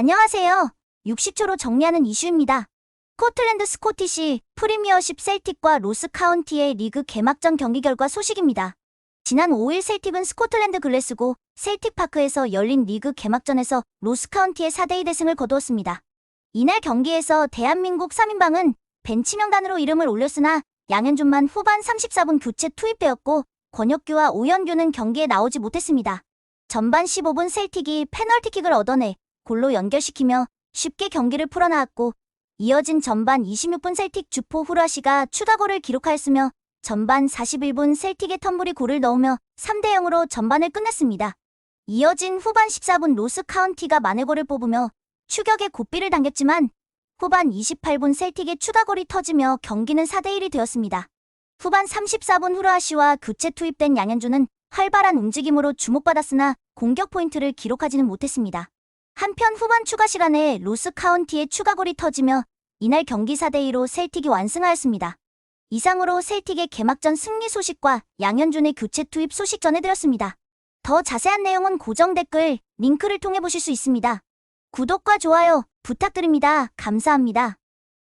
안녕하세요. 60초로 정리하는 이슈입니다. 스코틀랜드 스코티시 프리미어십 셀틱과 로스 카운티의 리그 개막전 경기 결과 소식입니다. 지난 5일 셀틱은 스코틀랜드 글래스고 셀틱 파크에서 열린 리그 개막전에서 로스 카운티의 4대2 대승을 거두었습니다. 이날 경기에서 대한민국 3인방은 벤치 명단으로 이름을 올렸으나 양현준만 후반 34분 교체 투입되었고 권혁규와 오현규는 경기에 나오지 못했습니다. 전반 15분 셀틱이 페널티킥을 얻어내 골로 연결시키며 쉽게 경기를 풀어나왔고 이어진 전반 26분 셀틱 주포 후라시가 추가골을 기록하였으며 전반 41분 셀틱의 텀블이 골을 넣으며 3대 0으로 전반을 끝냈습니다. 이어진 후반 14분 로스 카운티가 만회골을 뽑으며 추격에 고삐를 당겼지만 후반 28분 셀틱의 추가골이 터지며 경기는 4대 1이 되었습니다. 후반 34분 후라시와 교체 투입된 양현주는 활발한 움직임으로 주목받았으나 공격 포인트를 기록하지는 못했습니다. 한편 후반 추가 시간에 로스 카운티의 추가골이 터지며 이날 경기 4대2로 셀틱이 완승하였습니다. 이상으로 셀틱의 개막전 승리 소식과 양현준의 교체 투입 소식 전해드렸습니다. 더 자세한 내용은 고정 댓글, 링크를 통해 보실 수 있습니다. 구독과 좋아요 부탁드립니다. 감사합니다.